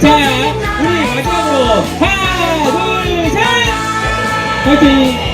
자, 우리 마지막으로 하나, 둘, 셋! 화이팅!